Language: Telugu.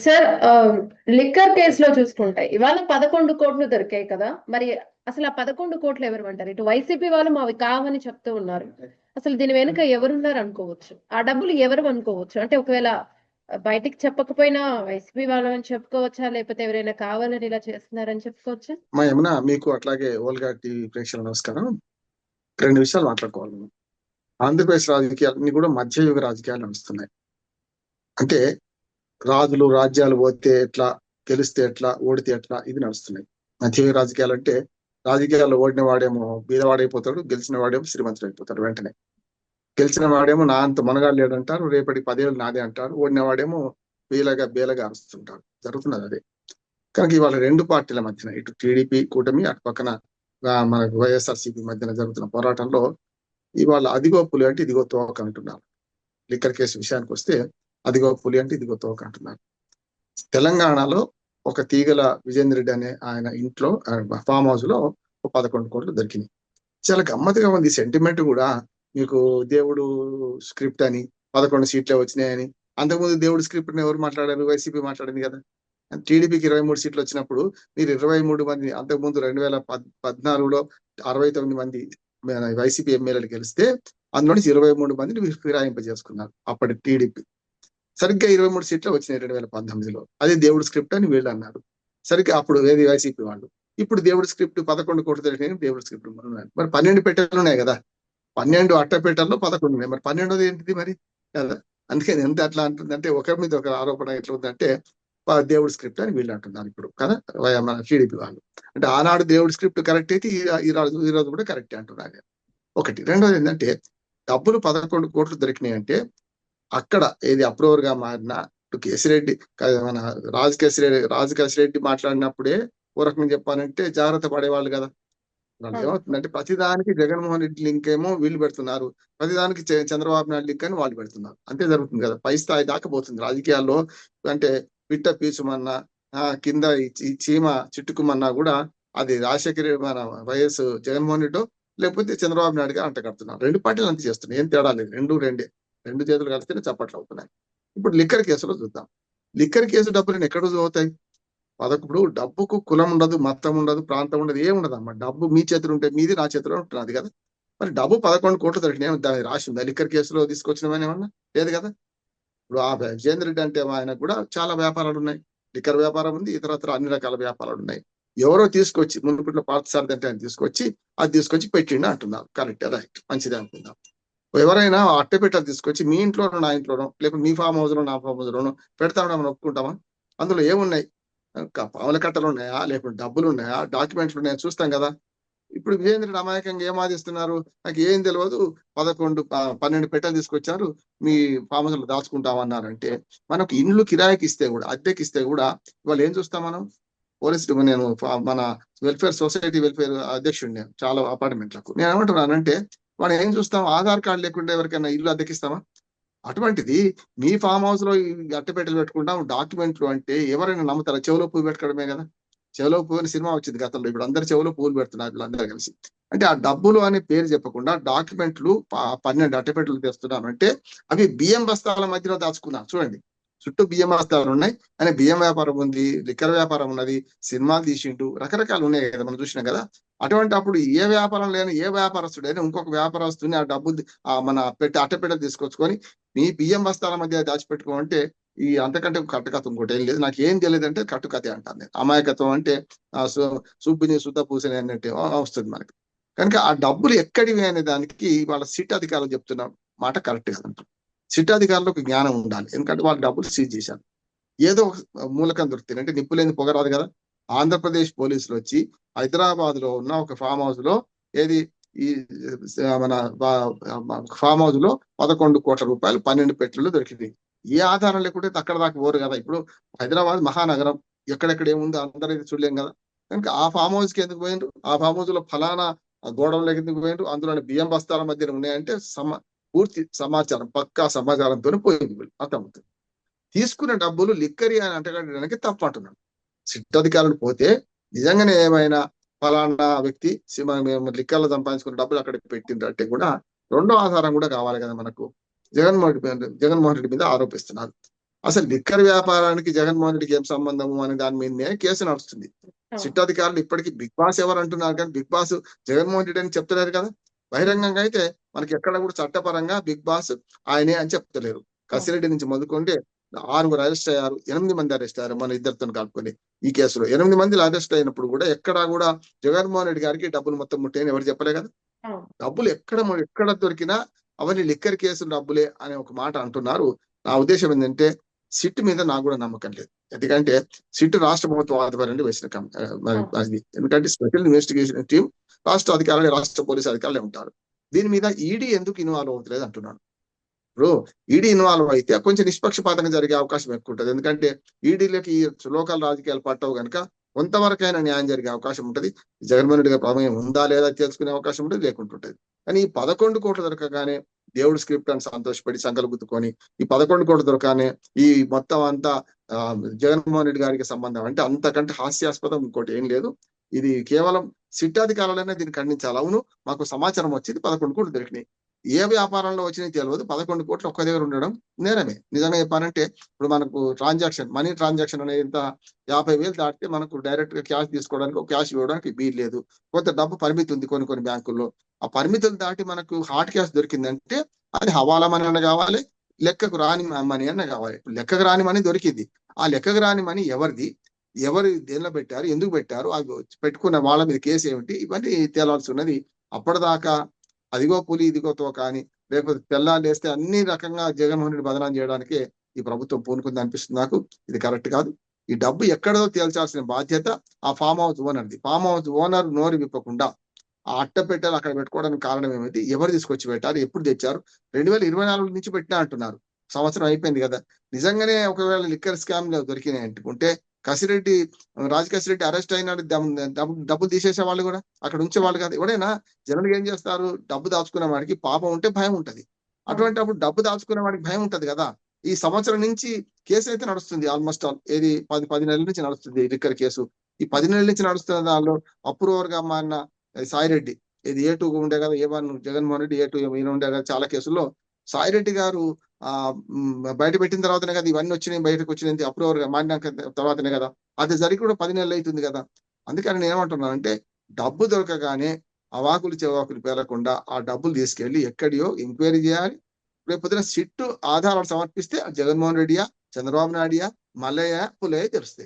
సార్ లిక్కర్ కేసులో చూసుకుంటే ఇవాళ పదకొండు కోట్లు దొరికాయి కదా. మరి అసలు ఆ పదకొండు కోట్లు ఎవరు అంటారు ఇటు వైసీపీ వాళ్ళు మావి కావని చెప్తూ ఉన్నారు. అసలు దీని వెనుక ఎవరున్నారు అనుకోవచ్చు? ఆ డబ్బులు ఎవరు అనుకోవచ్చు? అంటే ఒకవేళ బయటికి చెప్పకపోయినా వైసీపీ వాళ్ళు అని చెప్పుకోవచ్చా? లేకపోతే ఎవరైనా కావాలని ఇలా చేస్తున్నారని చెప్పుకోవచ్చా? మా యమున మీకు అట్లాగే ఓల్గా టీవీ ప్రేక్షకుల నమస్కారం. రెండు విషయాలు మాట్లాడుకోవాలి. ఆంధ్రప్రదేశ్ రాజకీయాలన్నీ కూడా మధ్యయుగ రాజకీయాలు నడుస్తున్నాయి. అంటే రాజులు రాజ్యాలు పోతే ఎట్లా గెలిస్తే ఎట్లా ఓడితే ఎట్లా ఇది నడుస్తున్నాయి. మధ్యయుగ రాజకీయాలు అంటే రాజకీయాల్లో ఓడిన వాడేమో బీదవాడైపోతాడు గెలిచిన వాడేమో శ్రీమంతుడు అయిపోతాడు వెంటనే. గెలిచిన వాడేమో నా అంత మనగాడు లేడంటారు రేపటి పదేళ్ళు నాదే అంటారు ఓడిన వాడేమో బీలగా బేలగా అరుస్తుంటారు. జరుగుతున్నది అదే. కనుక ఇవాళ రెండు పార్టీల మధ్యన ఇటు టీడీపీ కూటమి అటు పక్కన మన వైఎస్ఆర్సీపీ మధ్యన జరుగుతున్న పోరాటంలో ఇవాళ అదిగో పులి అంటే ఇదిగో తోక అంటున్నారు. లిక్కర్ కేసు విషయానికి వస్తే అదిగో పులి అంటే ఇదిగో తోక అంటున్నారు. తెలంగాణలో ఒక తీగల విజేందర్ రెడ్డి అనే ఆయన ఇంట్లో ఫామ్ హౌస్లో ఒక పదకొండు కోట్లు దొరికినాయి. చాలా గమ్మత్తుగా ఉంది. సెంటిమెంట్ కూడా మీకు దేవుడు స్క్రిప్ట్ అని పదకొండు సీట్లే వచ్చినాయని అంతకుముందు దేవుడు స్క్రిప్ట్ ఎవరు మాట్లాడారు? వైసీపీ మాట్లాడింది కదా. టీడీపీకి ఇరవై మూడు సీట్లు వచ్చినప్పుడు మీరు ఇరవై మూడు మంది అంతకుముందు రెండు వేల పద్ పద్నాలుగులో అరవై తొమ్మిది మంది వైసీపీ ఎమ్మెల్యేలు గెలిస్తే అందులో నుంచి ఇరవై మూడు మందిని మీరు ఫిరాయింప చేసుకున్నారు అప్పటి టీడీపీ. సరిగ్గా ఇరవై మూడు సీట్లు వచ్చినాయి రెండు వేల పంతొమ్మిదిలో. అది దేవుడు స్క్రిప్ట్ అని వీళ్ళు అన్నారు. సరిగ్గా అప్పుడు ఏది వైసీపీ వాళ్ళు? ఇప్పుడు దేవుడు స్క్రిప్ట్ పదకొండు కోట్లు తెలియని దేవుడు స్క్రిప్ట్ మరి పన్నెండు పెట్టెలు ఉన్నాయి కదా? పన్నెండు అట్టపేటల్లో పదకొండు ఉన్నాయి. మరి పన్నెండోది ఏంటిది మరి? కదా? అందుకని ఎంత అట్లా అంటుందంటే ఒకరి మీద ఒక ఆరోపణ ఎట్లా ఉందంటే దేవుడు దేవుడి స్క్రిప్ట్ అని వీళ్ళు అంటున్నారు ఇప్పుడు కదా? మన టీడీపీ వాళ్ళు. అంటే ఆనాడు దేవుడి స్క్రిప్ట్ కరెక్ట్ అయితే ఈ ఈ రోజు ఈ రోజు కూడా కరెక్ట్ అంటున్నారు. ఒకటి. రెండోది ఏంటంటే డబ్బులు పదకొండు కోట్లు దొరికినాయి అంటే అక్కడ ఏది అప్రూవర్గా మారిన కేసిరెడ్డి మన రాజు కేసిరెడ్డి రాజు కేసిరెడ్డి మాట్లాడినప్పుడే ఓ రకంగా చెప్పాలంటే జాగ్రత్త పడేవాళ్ళు కదా. ఏమవుతుందంటే ప్రతిదానికి జగన్మోహన్ రెడ్డి లింక్ ఏమో వీళ్ళు పెడుతున్నారు. ప్రతిదానికి చంద్రబాబు నాయుడు లింక్ అని వాళ్ళు పెడుతున్నారు. అంతే జరుగుతుంది కదా. పై స్థాయి దాకా పోతుంది. రాజకీయాల్లో అంటే పిట్ట పీచుమన్నా కింద ఈ చీమ చిట్టుకుమన్నా కూడా అది రాజశేఖర మన వైఎస్ జగన్మోహన్ రెడ్డి లేకపోతే చంద్రబాబు నాయుడుగా అంట కడుతున్నారు. రెండు పార్టీలు అంత చేస్తున్నాయి. ఏం తేడా లేదు. రెండు రెండే. రెండు చేతులు కలిస్తేనే చప్పట్లు అవుతున్నాయి. ఇప్పుడు లిక్కర్ కేసులో చూద్దాం. లిక్కర్ కేసు డబ్బులు ఎక్కడ అవుతాయి? పదకొండు డబ్బుకు కులం ఉండదు మతం ఉండదు ప్రాంతం ఉండదు ఏం ఉండదు డబ్బు మీ చేతులు ఉంటే మీది నా చేతిలో ఉంటున్నది కదా. మరి డబ్బు పదకొండు కోట్లు దొరికినాయి దాని రాసి ఉందా లిక్కర్ కేసులో తీసుకొచ్చినమని ఏమన్నా? లేదు కదా. ఇప్పుడు ఆ విజేంద్ర రెడ్డి అంటే ఆయన కూడా చాలా వ్యాపారాలు ఉన్నాయి. లిక్కర్ వ్యాపారం ఉంది ఇతరత్ర అన్ని రకాల వ్యాపారాలు ఉన్నాయి. ఎవరో తీసుకొచ్చి మునుపట్లో పార్థసారథి అంటే ఆయన తీసుకొచ్చి అది తీసుకొచ్చి పెట్టిండు అంటున్నారు. Correct right. మంచిది అనుకుందాం ఎవరైనా అట్టపెట్టలు తీసుకొచ్చి మీ ఇంట్లోనో నా ఇంట్లోనో లేకపోతే మీ ఫామ్ హౌస్లో నా ఫామ్ హౌస్ లోనో పెడతామని మనం ఒప్పుకుంటామా? అందులో ఏమున్నాయి? క- పాముల కట్టలు ఉన్నాయా? లేకుంటే డబ్బులు ఉన్నాయా? డాక్యుమెంట్లు ఉన్నాయా? చూస్తాం కదా. ఇప్పుడు విజేంద్రుడు అమాయకంగా ఏం ఆదిస్తున్నారు నాకు ఏం తెలియదు పదకొండు పన్నెండు పెట్టెలు తీసుకొచ్చారు. మీ ఫామ్ హౌస్లో దాచుకుంటామన్నారంటే మనకు ఇండ్లు కిరాయికి ఇస్తే కూడా అద్దెకి ఇస్తే కూడా ఇవాళ ఏం చూస్తాం మనం? పోలీస్ నేను మన వెల్ఫేర్ సొసైటీ వెల్ఫేర్ అధ్యక్షుడు నేను చాలా అపార్ట్మెంట్లకు నేను ఏమంటున్నానంటే మనం ఏం చూస్తాం? ఆధార్ కార్డు లేకుండా ఎవరికైనా ఇల్లు అద్దెకిస్తామా? అటువంటిది మీ ఫామ్ హౌస్లో అట్టపెట్టెలు పెట్టుకుంటాం. డాక్యుమెంట్లు అంటే ఎవరైనా నమ్ముతారా? చెవులో పువ్వు పెట్టుకోవడమే కదా? చెవులో పువ్వు అని సినిమా వచ్చింది గతంలో. ఇప్పుడు అందరు చెవులో పువ్వులు పెడుతున్నారు వీళ్ళందరూ కలిసి. అంటే ఆ డబ్బులు అనే పేరు చెప్పకుండా డాక్యుమెంట్లు పన్నెండు అట్టపెట్టెలు తెస్తున్నాను అంటే అవి బియ్యం బస్తాల మధ్యలో దాచుకున్నారు చూడండి. చుట్టూ బియ్యం బస్తాలు ఉన్నాయి. ఆయన బియ్యం వ్యాపారం ఉంది లిక్కర్ వ్యాపారం ఉన్నది సినిమాలు తీసిండు రకరకాలు ఉన్నాయి కదా మనం చూసినాం కదా? అటువంటి అప్పుడు ఏ వ్యాపారం లేని ఏ వ్యాపారస్తుడైనా ఇంకొక వ్యాపారస్తుని ఆ డబ్బు మన పెట్టి అట్టపెట్ట తీసుకొచ్చుకొని మీ బియ్యం బస్తాల మధ్య దాచిపెట్టుకోమంటే ఈ అంతకంటే కట్టుకథ ఇంకోటి ఏం లేదు. నాకు ఏం తెలియదు అంటే కట్టుకథ అంటాను నేను. అమాయకత్వం అంటే ఆ సు- సుబ్బిని సుత పూసని అన్నట్టు వస్తుంది మనకి. కనుక ఆ డబ్బులు ఎక్కడివి అనే దానికి వాళ్ళ సిట్ అధికారులు చెప్తున్న మాట కరెక్ట్ కాదంటారు సిట్ అధికారులకు జ్ఞానం ఉండాలి. ఎందుకంటే వాళ్ళు డబ్బులు సీజ్ చేశారు. ఏదో ఒక మూలకం దొరుకుతుంది. అంటే నిప్పు లేని పొగరాదు కదా. ఆంధ్రప్రదేశ్ పోలీసులు వచ్చి హైదరాబాద్లో ఉన్న ఒక ఫామ్ హౌస్లో ఏది ఈ మన ఫామ్ హౌస్లో పదకొండు కోట్ల రూపాయలు పన్నెండు పెట్టెలు దొరికింది ఏ ఆధారం లేకుంటే అక్కడ దాకా పోరు కదా. ఇప్పుడు హైదరాబాద్ మహానగరం ఎక్కడెక్కడ ఏముందో అందరైతే చూడలేం కదా. కనుక ఆ ఫామ్ హౌస్కి ఎందుకు పోయిండ్రు? ఆ ఫామ్ హౌస్లో ఫలానా గోడౌన్లోకి ఎందుకు పోయిండ్రు? అందులోని బియ్యం బస్తాల మధ్య ఉన్నాయంటే సమ పూర్తి సమాచారం పక్కా సమాచారంతో పోయింది అర్థమవుతుంది. తీసుకున్న డబ్బులు లిక్కరి అని అంటగడడానికి తప్పు అంటున్నాడు సిట్ అధికారులు పోతే నిజంగానే ఏమైనా ఫలానా వ్యక్తి మేము లిక్కర్లో సంపాదించుకున్న డబ్బులు అక్కడ పెట్టిందంటే కూడా రెండో ఆధారం కూడా కావాలి కదా మనకు. జగన్మోహన్ రెడ్డి జగన్మోహన్ రెడ్డి మీద ఆరోపిస్తున్నారు. అసలు లిక్కర్ వ్యాపారానికి జగన్మోహన్ రెడ్డికి ఏం సంబంధము అనే దాని మీదనే కేసు నడుస్తుంది. సిట్ అధికారులు ఇప్పటికీ బిగ్ బాస్ ఎవరు అంటున్నారు కానీ బిగ్ బాస్ జగన్మోహన్ రెడ్డి అని చెప్తలేరు కదా. బహిరంగంగా అయితే మనకి ఎక్కడ కూడా చట్టపరంగా బిగ్ బాస్ ఆయనే అని చెప్తలేరు. కసిరెడ్డి నుంచి మొదలుకుంటే ఆరుగురు అరెస్ట్ అయ్యారు ఎనిమిది మంది అరెస్ట్ అయ్యారు మన ఇద్దరితో కలుపుకొని ఈ కేసులో. ఎనిమిది మంది అరెస్ట్ అయినప్పుడు కూడా ఎక్కడా కూడా జగన్మోహన్ రెడ్డి గారికి డబ్బులు మొత్తం ముట్టాయని ఎవరు చెప్పలే కదా. డబ్బులు ఎక్కడ ఎక్కడ దొరికినా అవన్నీ లిక్కర్ కేసులు డబ్బులే అనే ఒక మాట అంటున్నారు. నా ఉద్దేశం ఏంటంటే సిట్ మీద నాకు కూడా నమ్మకం లేదు. ఎందుకంటే సిట్ రాష్ట్ర ప్రభుత్వం ఆధ్వర్యంలో వేసిన అది ఎందుకంటే స్పెషల్ ఇన్వెస్టిగేషన్ టీం రాష్ట్ర అధికారులు రాష్ట్ర పోలీసు అధికారులే ఉంటారు. దీని మీద ఈడీ ఎందుకు ఇన్వాల్వ్ అవుతలేదు అంటున్నాను ఇప్పుడు ఈడీ ఇన్వాల్వ్ అయితే కొంచెం నిష్పక్షపాతంగా జరిగే అవకాశం ఎక్కువ ఉంటుంది. ఎందుకంటే ఈడీలకి ఈ లోకల్ రాజకీయాలు పట్టవు కనుక కొంతవరకైనా న్యాయం జరిగే అవకాశం ఉంటుంది. జగన్మోహన్ రెడ్డి గారి ప్రమేయం ఉందా లేదా తెలుసుకునే అవకాశం ఉంటుంది లేకుంటుంటది కానీ ఈ పదకొండు కోట్లు దొరకగానే దేవుడు స్క్రిప్ట్ అని సంతోషపడి సంకలు ఈ పదకొండు కోట్లు దొరకగానే ఈ మొత్తం అంతా జగన్మోహన్ రెడ్డి గారికి సంబంధం అంటే అంతకంటే హాస్యాస్పదం ఇంకోటి ఏం లేదు. ఇది కేవలం సిట్టాధికారులనే దీన్ని ఖండించాలి. అవును మాకు సమాచారం వచ్చింది పదకొండు కోట్లు దొరికినాయి. ఏ వ్యాపారంలో వచ్చినాయి తెలియదు పదకొండు కోట్లు ఒక్క దగ్గర ఉండడం నేరమే. నిజంగా చెప్పాలంటే ఇప్పుడు మనకు ట్రాన్సాక్షన్ మనీ ట్రాన్సాక్షన్ అనేది ఇంత యాభై వేలు దాటితే మనకు డైరెక్ట్గా క్యాష్ తీసుకోవడానికి క్యాష్ ఇవ్వడానికి వీలు లేదు. కొంత డబ్బు పరిమితి ఉంది కొన్ని కొన్ని బ్యాంకుల్లో. ఆ పరిమితులు దాటి మనకు హార్డ్ క్యాష్ దొరికిందంటే అది హవాలా మనీ అన్న కావాలి లెక్కకు రాని మనీ అన్న కావాలి. లెక్కకు రాని మనీ దొరికింది. ఆ లెక్కకు రాని మనీ ఎవరిది? ఎవరు దేనిలో పెట్టారు? ఎందుకు పెట్టారు? అవి పెట్టుకున్న వాళ్ళ మీద కేసు ఏమిటి? ఇవన్నీ తేలాల్సి ఉన్నది. అప్పటిదాకా అదిగో పులి ఇదిగో తోక అని లేకపోతే తెల్లాలు వేస్తే అన్ని రకంగా జగన్మోహన్ రెడ్డి బదనాం చేయడానికే ఈ ప్రభుత్వం పూనుకుంది అనిపిస్తుంది నాకు. ఇది కరెక్ట్ కాదు. ఈ డబ్బు ఎక్కడో తేల్చాల్సిన బాధ్యత ఆ ఫామ్ హౌస్ ఓనర్ది. ఫామ్ హౌస్ ఓనర్ నోరు విప్పకుండా ఆ అట్ట పెట్టాలి అక్కడ పెట్టుకోవడానికి కారణం ఏమైంది ఎవరు తీసుకొచ్చి పెట్టారు? ఎప్పుడు తెచ్చారు? రెండు వేల ఇరవై నాలుగు నుంచి పెట్టినా అంటున్నారు. సంవత్సరం అయిపోయింది కదా. నిజంగానే ఒకవేళ లిక్కర్ స్కామ్లో దొరికినాయి అనుకుంటే కసిరెడ్డి రాజకసిరెడ్డి అరెస్ట్ అయినాడు డబ్బు- డబ్బులు తీసేసే వాళ్ళు కూడా. అక్కడ ఉంచే వాళ్ళు కాదు. ఎవడైనా జనరల్ ఏం చేస్తారు? డబ్బు దాచుకునే వాడికి పాపం ఉంటే భయం ఉంటది. అటువంటి అప్పుడు డబ్బు దాచుకునే వాడికి భయం ఉంటది కదా. ఈ సంవత్సరం నుంచి కేసు అయితే నడుస్తుంది. ఆల్మోస్ట్ ఆల్ ఏది? పది పది నెలల నుంచి నడుస్తుంది ఈ లిక్కర్ కేసు. ఈ పది నెలల నుంచి నడుస్తున్న దానిలో అప్రూవర్గా మారిన సాయిరెడ్డి ఇది ఏ టూ ఉండే కదా? A one? Jaganmohan Reddy A two? ఈయన ఉండే కదా చాలా కేసుల్లో సాయిరెడ్డి గారు ఆ బయట పెట్టిన తర్వాతనే కదా ఇవన్నీ వచ్చినాయి బయటకు వచ్చినాయి అప్రూవర్ మారినాక తర్వాతనే కదా. అది జరిగి కూడా పది నెలలు అవుతుంది కదా. అందుకని నేను ఏమంటున్నానంటే డబ్బు దొరకగానే అవాకులు చెవాకులు పేరకుండా ఆ డబ్బులు తీసుకెళ్ళి ఎక్కడియో ఎంక్వైరీ చేయాలి. రేపు పొద్దున సిట్టు ఆధారాలు సమర్పిస్తే జగన్మోహన్ రెడ్డియా చంద్రబాబు నాయుడియా మల్లయ్య పులయ్య తెలుస్తాయి.